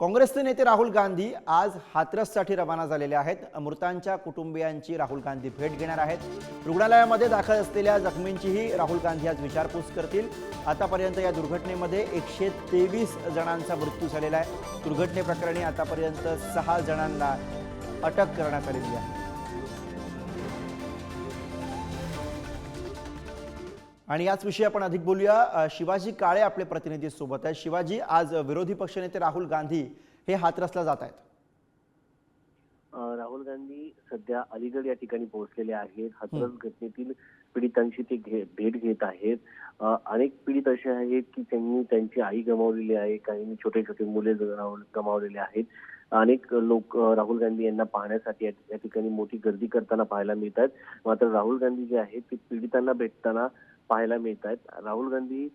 काँग्रेसचे नेते राहुल गांधी आज हाथरससाठी रवाना झालेले आहेत. मृतांच्या कुटुंबियांची राहुल गांधी भेट घेणार आहेत. रुग्णालयामध्ये दाखल असलेल्या जखमींचीही राहुल गांधी आज विचारपूस करतील. आतापर्यंत या दुर्घटनेमध्ये एकशे तेवीस जणांचा मृत्यू झालेला आहे. दुर्घटनेप्रकरणी आतापर्यंत सहा जणांना अटक करण्यात आलेली आहे. आणि याच विषयी आपण अधिक बोलूया. शिवाजी काळे आपले प्रतिनिधी सोबत आहेत. शिवाजी आज विरोधी पक्षनेते राहुल गांधी हे हाथरसला जात आहेत. राहुल गांधी सध्या अलिगड या ठिकाणी पोहोचलेले आहेत. हाथरस घटनेतील पीडितांची ते घे भेट घेत आहेत. अनेक पीडित असे आहेत की त्यांनी त्यांची आई गमावलेली आहे. काहींनी छोटे छोटे मुले गमाव- गमावलेले आहेत. अनेक लोक राहुल गांधी यांना पाहण्यासाठी या या ठिकाणी मोठी गर्दी करताना पाहायला मिळतात. मात्र राहुल गांधी जे आहेत ते पीडितांना भेटताना पाहायला मिळत आहेत राहुल गांधी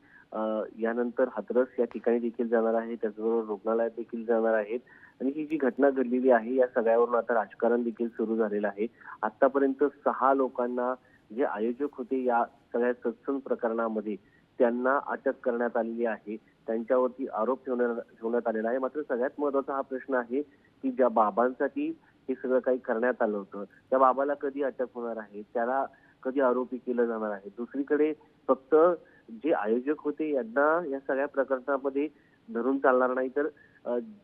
यानंतर हाथरस या ठिकाणी देखील जाणार आहे त्याचबरोबर रुग्णालयात देखील जाणार आहेत. आणि ही जी घटना घडलेली आहे या सगळ्यावरून आता राजकारण देखील सुरू झालेलं आहे. आतापर्यंत सहा लोकांना जे आयोजक होते या सगळ्या सत्संग प्रकरणामध्ये त्यांना अटक करण्यात आलेली आहे. त्यांच्यावरती आरोप ठेवण्यात ठेवण्यात आलेला आहे. मात्र सगळ्यात महत्त्वाचा हा प्रश्न आहे की ज्या बाबांसाठी हे सगळं काही करण्यात आलं होतं त्या बाबाला कधी अटक होणार आहे? त्याला कधी आरोपी केलं जाणार आहे. दुसरीकडे फक्त जे आयोजक होते यांना या सगळ्या प्रकरणामध्ये धरून चालणार नाही तर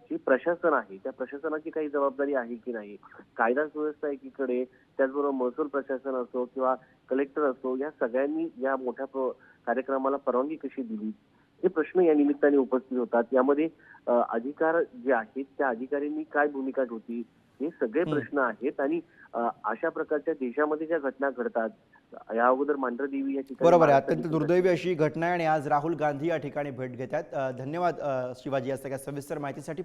जे प्रशासन आहे त्या प्रशासनाची काही जबाबदारी आहे की नाही? कायदा सुव्यवस्था एकीकडे त्याचबरोबर महसूल प्रशासन असो किंवा कलेक्टर असो या सगळ्यांनी या मोठ्या कार्यक्रमाला परवानगी कशी दिली? हे प्रश्न या निमित्ताने उपस्थित होतात. यामध्ये अधिकार जे आहेत त्या अधिकाऱ्यांनी काय भूमिका होती हे सगळे. प्रश्न आहेत आणि अशा प्रकारच्या देशामध्ये ज्या घटना घडतात या अगोदर मांढरदेवी या ठिकाणी बरोबर आहे. अत्यंत दुर्दैवी अशी घटना आहे आणि आज राहुल गांधी या ठिकाणी भेट घेत आहेत धन्यवाद शिवाजी या सगळ्या सविस्तर माहितीसाठी.